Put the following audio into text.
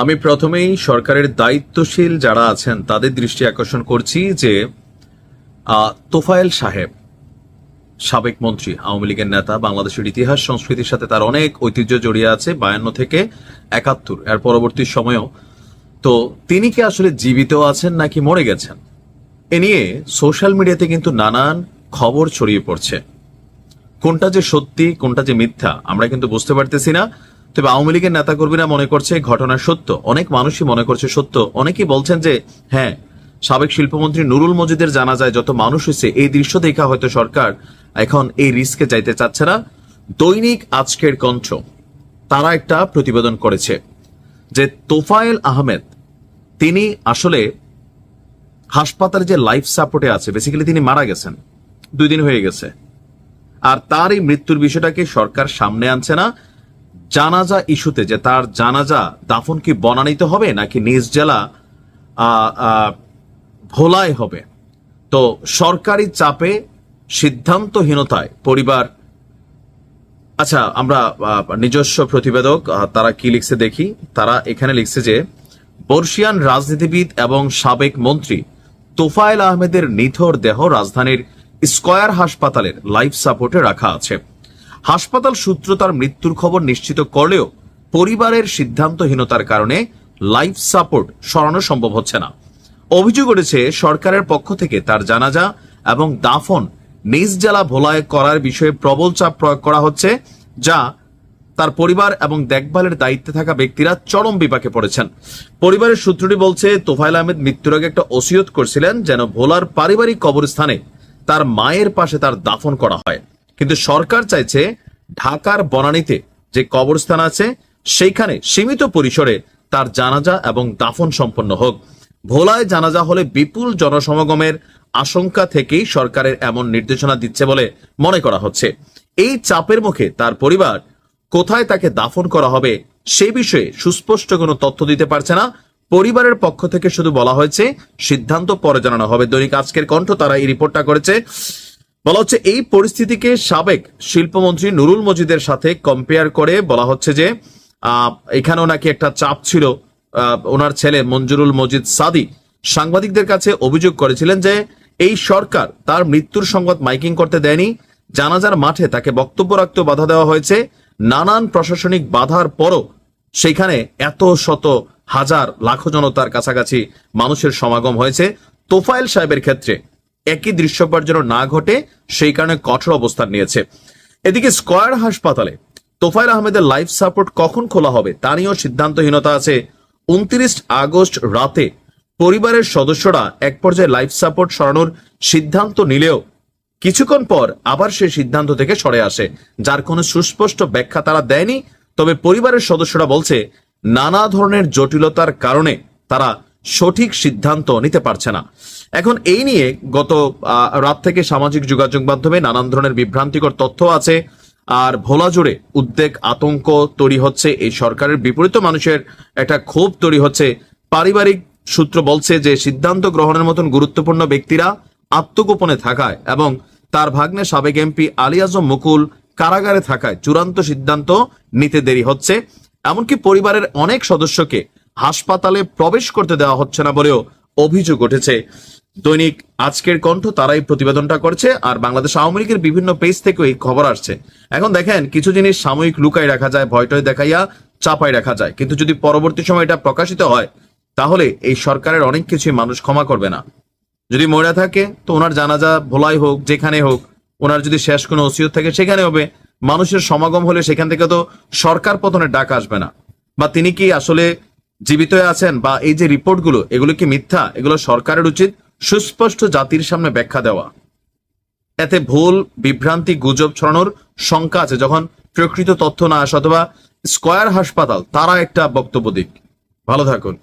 আমি প্রথমেই সরকারের দায়িত্বশীল যারা আছেন, তাদের দৃষ্টি আকর্ষণ করছি যে তোফায়েল সাহেব, সাবেক মন্ত্রী, আওয়ামী লীগের নেতা, বাংলাদেশের ইতিহাস, সংস্কৃতির সাথে তার অনেক ঐতিহ্য জড়িয়ে আছে, বায়ান্ন থেকে একাত্তর, এর পরবর্তী সময়েও। তো তিনি কি আসলে জীবিত আছেন নাকি মরে গেছেন? এ নিয়ে সোশ্যাল মিডিয়াতে কিন্তু নানান খবর ছড়িয়ে পড়ছে। কোনটা যে সত্যি, কোনটা যে মিথ্যা, আমরা কিন্তু বুঝতে পারতেছি না। তবে আওয়ামী লীগের নেতাকর্মীরা মনে করছে ঘটনা সত্য। অনেক মানুষই মনে করছে সত্য। অনেকেই বলছেন যে হ্যাঁ সাবেক শিল্পমন্ত্রী নুরুল মজিদের জানা যায় যত মানুষ হয়েছে, এই দৃশ্য দেখা হয়তো সরকার এখন এই রিস্কে যাইতে চাচ্ছে না। দৈনিক আজকের কণ্ঠ। তারা একটা প্রতিবেদন করেছে যে তোফায়েল আহমেদ, তিনি আসলে হাসপাতালে যে লাইফ সাপোর্টে আছে বেসিক্যালি তিনি মারা গেছেন। দুই দিন হয়ে গেছে। আর তার এই মৃত্যুর বিষয়টাকে সরকার সামনে আনছে না। জানাজা ইস্যুতে যে তার জানাজা দাফন কি বনানিতে হবে নাকি নিজ জেলা ভোলায় হবে? তো সরকারি চাপে, সিদ্ধান্তহীনতায় পরিবার আচ্ছা আমরা নিজস্ব প্রতিবেদক তারা কি লিখছে দেখি? তারা এখানে লিখছে যে, বর্ষিয়ান রাজনীতিবিদ এবং সাবেক মন্ত্রী তোফায়েল আহমেদের নিথর দেহ রাজধানীর স্কয়ার হাসপাতালের লাইফ সাপোর্টে রাখা আছে। হাসপাতাল সূত্র তার মৃত্যুর খবর নিশ্চিত করলেও পরিবারের সিদ্ধান্তহীনতার কারণে লাইফ সাপোর্ট সরানো সম্ভব হচ্ছে না। অভিযোগ উঠেছে, সরকারের পক্ষ থেকে তার জানাজা এবং দাফন নিজ জেলা ভোলায় করার বিষয়ে প্রবল চাপ প্রয়োগ করা হচ্ছে, যা তার পরিবার এবং দেখভালের দায়িত্বে থাকা ব্যক্তিরা চরম বিপাকে পড়েছেন। পরিবারের সূত্রটি বলছে তোফাইল আহমেদ মৃত্যুর আগে একটা ওসিয়ত করছিলেন যেন ভোলার পারিবারিক কবরস্থানে তার মায়ের পাশে তার দাফন করা হয়। কিন্তু সরকার চাইছে ঢাকার বনানীতে যে কবরস্থান আছে, সেইখানে সীমিত পরিসরে তার জানাজা এবং দাফন সম্পন্ন হোক। ভোলায় জানাজা হলে বিপুল জনসমাগমের আশঙ্কা থেকেই সরকারের এমন নির্দেশনা দিচ্ছে বলে মনে করা হচ্ছে। এই চাপের মুখে তার পরিবার কোথায় তাকে দাফন করা হবে সে বিষয়ে সুস্পষ্ট কোনো তথ্য দিতে পারছে না। পরিবারের পক্ষ থেকে শুধু বলা হয়েছে, সিদ্ধান্ত পরে জানানো হবে। দৈনিক আজকের কণ্ঠ তারা এই রিপোর্টটা করেছে। বলা হচ্ছে, এই পরিস্থিতিকে সাবেক শিল্পমন্ত্রী নুরুল মজিদের সাথে কম্পেয়ার করে বলা হচ্ছে যে এখানেও নাকি একটা চাপ ছিল ওনার ছেলে মঞ্জুরুল মজিদ সাদি সাংবাদিকদের কাছে অভিযোগ করেছিলেন যে, এই সরকার তার মৃত্যুর সংবাদ মাইকিং করতে দেয়নি, জানাজার মাঠে তাকে বক্তব্য রাখতেও বাধা দেওয়া হয়েছে, নানান প্রশাসনিক বাধার পরও সেখানে এত শত হাজার, লাখো জনতার কাছাকাছি মানুষের সমাগম হয়েছে। তোফায়েল সাহেবের ক্ষেত্রে একই দৃশ্যপট যেন না ঘটে, সেই কারণে কঠোর অবস্থান নিয়েছে। এদিকে স্কয়ার হাসপাতালে তোফায়েল আহমেদের লাইফ সাপোর্ট কখন খোলা হবে, তা নিয়েও সিদ্ধান্তহীনতা আছে। উনত্রিশ আগস্ট রাতে পরিবারের সদস্যরা এক পর্যায়ে লাইফ সাপোর্ট সরানোর সিদ্ধান্ত নিলেও কিছুক্ষণ পর আবার সেই সিদ্ধান্ত থেকে সরে আসে, যার কোনো সুস্পষ্ট ব্যাখ্যা তারা দেয়নি। তবে পরিবারের সদস্যরা বলছে, নানা ধরনের জটিলতার কারণে তারা সঠিক সিদ্ধান্ত নিতে পারছে না। এখন এই নিয়ে গত রাত থেকে সামাজিক যোগাযোগ মাধ্যমে নানান ধরনের বিভ্রান্তিকর তথ্য আছে। আর ভোলা জুড়ে উদ্বেগ, আতঙ্ক তৈরি হচ্ছে। এই সরকারের বিপরীত মানুষের একটা ক্ষোভ তৈরি হচ্ছে। পারিবারিক সূত্র বলছে যে, সিদ্ধান্ত গ্রহণের মতন গুরুত্বপূর্ণ ব্যক্তিরা আত্মগোপনে থাকায় এবং তার ভাগ্নে সাবেক এমপি আলী আজম মুকুল কারাগারে থাকায় চূড়ান্ত সিদ্ধান্ত নিতে দেরি হচ্ছে। এমনকি পরিবারের অনেক সদস্যকে হাসপাতালে প্রবেশ করতে দেওয়া হচ্ছে না বলেও অভিযোগ উঠেছে। দৈনিক আজকের কণ্ঠ তারাই প্রতিবেদনটা করছে আর বাংলাদেশ আওয়ামী লীগের বিভিন্ন পেজ থেকেও এই খবর আসছে। এখন দেখেন, কিছু জিনিস সাময়িক লুকাই রাখা যায়, ভয়টয় দেখাইয়া চাপাই রাখা যায়। কিন্তু যদি পরবর্তী সময় এটা প্রকাশিত হয়, তাহলে এই সরকারের অনেক কিছুই মানুষ ক্ষমা করবে না। যদি মরে থাকে, তো ওনার জানাজা ভোলাই হোক, যেখানে হোক, ওনার যদি শেষ কোনো ওসিয়ত থাকে, সেখানে হবে। মানুষের সমাগম হলে সেখান থেকে তো সরকার পতনের ডাক আসবে না। বা তিনি কি আসলে জীবিত আছেন বা এই যে রিপোর্টগুলো, এগুলো কি মিথ্যা? এগুলো সরকারের উচিত সুস্পষ্ট জাতির সামনে ব্যাখ্যা দেওয়া। এতে ভুল, বিভ্রান্তি, গুজব ছড়ানোর শঙ্কা আছে। যখন প্রকৃত তথ্য না আসে অথবা স্কয়ার হাসপাতাল, তারা একটা বক্তব্য দিক। ভালো থাকুন।